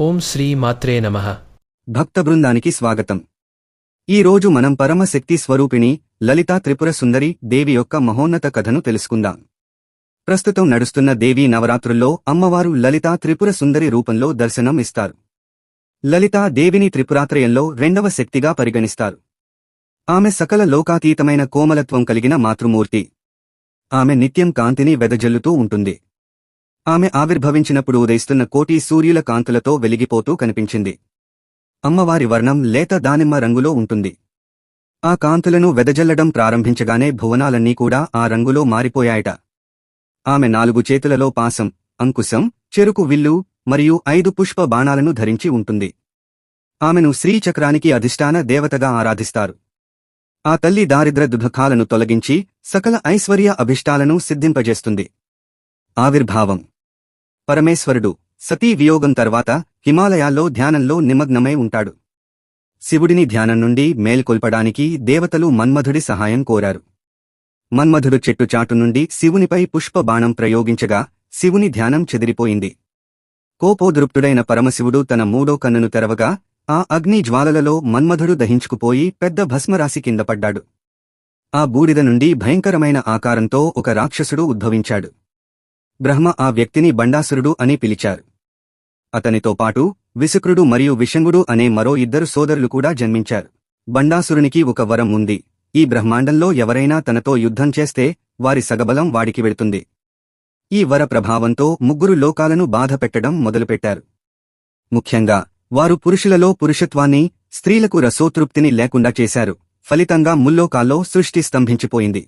ఓం శ్రీ మాత్రే నమః. భక్త బృందానికి స్వాగతం. ఈ రోజు మనం పరమశక్తి స్వరూపిణి లలితా త్రిపుర సుందరి దేవి యొక్క మహోన్నత కథను తెలుసుకుందాం. ప్రస్తుతం నడుస్తున్న దేవీ నవరాత్రుల్లో అమ్మవారు లలితా త్రిపుర సుందరి రూపంలో దర్శనం ఇస్తారు. లలితా దేవిని త్రిపురాత్రయంలో రెండవ శక్తిగా పరిగణిస్తారు. ఆమె సకల లోకాతీతమైన కోమలత్వం కలిగిన మాతృమూర్తి. ఆమె నిత్యం కాంతిని వెదజల్లుతూ ఉంటుంది. ఆమె ఆవిర్భవించినప్పుడు ఉదయిస్తున్న కోటి సూర్యుల కాంతులతో వెలిగిపోతూ కనిపించింది. అమ్మవారి వర్ణం లేత దానిమ్మ రంగులో ఉంటుంది. ఆ కాంతులను వెదజల్లడం ప్రారంభించగానే భువనాలన్నీ కూడా ఆ రంగులో మారిపోయాయట. ఆమె నాలుగు చేతులలో పాసం అంకుశం చెరుకు విల్లు మరియు ఐదు పుష్ప బాణాలను ధరించి ఉంటుంది. ఆమెను శ్రీచక్రానికి అధిష్టాన దేవతగా ఆరాధిస్తారు. ఆ తల్లి దారిద్ర దుఃఖాలను తొలగించి సకల ఐశ్వర్య అభిష్టాలను సిద్ధింపజేస్తుంది. ఆవిర్భావం. పరమేశ్వరుడు సతీ వియోగం తర్వాత హిమాలయాల్లో ధ్యానంలో నిమగ్నమై ఉంటాడు. శివుడిని ధ్యానం నుండి మేల్కొల్పడానికి దేవతలు మన్మధుడి సహాయం కోరారు. మన్మధుడు చెట్టు చాటు నుండి శివునిపై పుష్ప బాణం ప్రయోగించగా శివుని ధ్యానం చెదిరిపోయింది. కోపోదృప్తుడైన పరమశివుడు తన మూడో కన్నును తెరవగా ఆ అగ్ని జ్వాలలలో మన్మధుడు దహించుకుపోయి పెద్ద భస్మరాశి కింద పడ్డాడు. ఆ బూడిద నుండి భయంకరమైన ఆకారంతో ఒక రాక్షసుడు ఉద్భవించాడు. బ్రహ్మ ఆ వ్యక్తిని బండాసురుడు అని పిలిచారు. అతనితో పాటు విశుక్రుడు మరియు విషంగుడు అనే మరో ఇద్దరు సోదరులు కూడా జన్మించారు. బండాసురునికి ఒక వరం ఉంది. ఈ బ్రహ్మాండంలో ఎవరైనా తనతో యుద్ధం చేస్తే వారి సగబలం వాడికి వెడుతుంది ఈ వర ప్రభావంతో ముగ్గురు లోకాలను బాధపెట్టడం మొదలుపెట్టారు. ముఖ్యంగా వారు పురుషులలో పురుషత్వాన్ని స్త్రీలకు రసోతృప్తిని లేకుండా చేశారు. ఫలితంగా ముల్లోకాల్లో సృష్టి స్తంభించిపోయింది.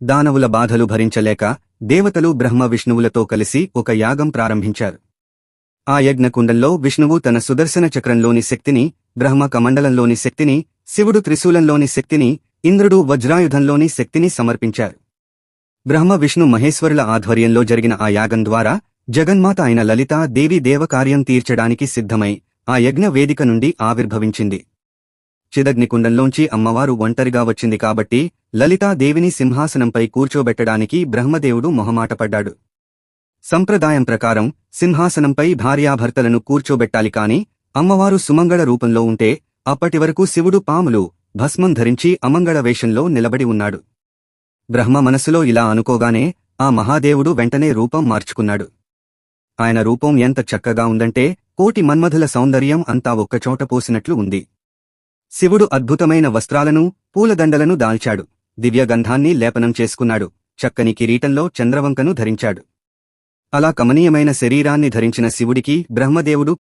దానవుల బాధలు భరించలేక దేవతలు బ్రహ్మ విష్ణువులతో కలిసి ఒక యాగం ప్రారంభించారు. ఆ యజ్ఞకుండంలో విష్ణువు తన సుదర్శన చక్రంలోని శక్తిని బ్రహ్మ కమండలంలోని శక్తిని శివుడు త్రిశూలంలోని శక్తిని ఇంద్రుడు వజ్రాయుధంలోని శక్తిని సమర్పించారు. బ్రహ్మ విష్ణు మహేశ్వరుల ఆధ్వర్యంలో జరిగిన ఆ యాగం ద్వారా జగన్మాత అయిన లలిత దేవి దేవకార్యం తీర్చడానికి సిద్ధమై ఆ యజ్ఞ వేదిక నుండి ఆవిర్భవించింది. చిదగ్నికుండంలోంచి అమ్మవారు ఒంటరిగా వచ్చింది కాబట్టి లలితాదేవిని సింహాసనంపై కూర్చోబెట్టడానికి బ్రహ్మదేవుడు మొహమాటపడ్డాడు. సంప్రదాయం ప్రకారం సింహాసనంపై భార్యాభర్తలను కూర్చోబెట్టాలి కాని అమ్మవారు సుమంగళ రూపంలో ఉంటే అప్పటివరకు శివుడు పాములు భస్మం ధరించి అమంగళ వేషంలో నిలబడి ఉన్నాడు. బ్రహ్మ మనసులో ఇలా అనుకోగానే ఆ మహాదేవుడు వెంటనే రూపం మార్చుకున్నాడు. ఆయన రూపం ఎంత చక్కగా ఉందంటే కోటి మన్మధుల సౌందర్యం అంతా ఒక్కచోట పోసినట్లు ఉంది. శివుడు అద్భుతమైన వస్త్రాలను పూలదండలను దాల్చాడు. దివ్యగంధాన్ని లేపనం చేసుకున్నాడు. చక్కని కిరీటంలో చంద్రవంకను ధరించాడు. అలా కమనీయమైన శరీరాన్ని ధరించిన శివుడికి బ్రహ్మదేవుడు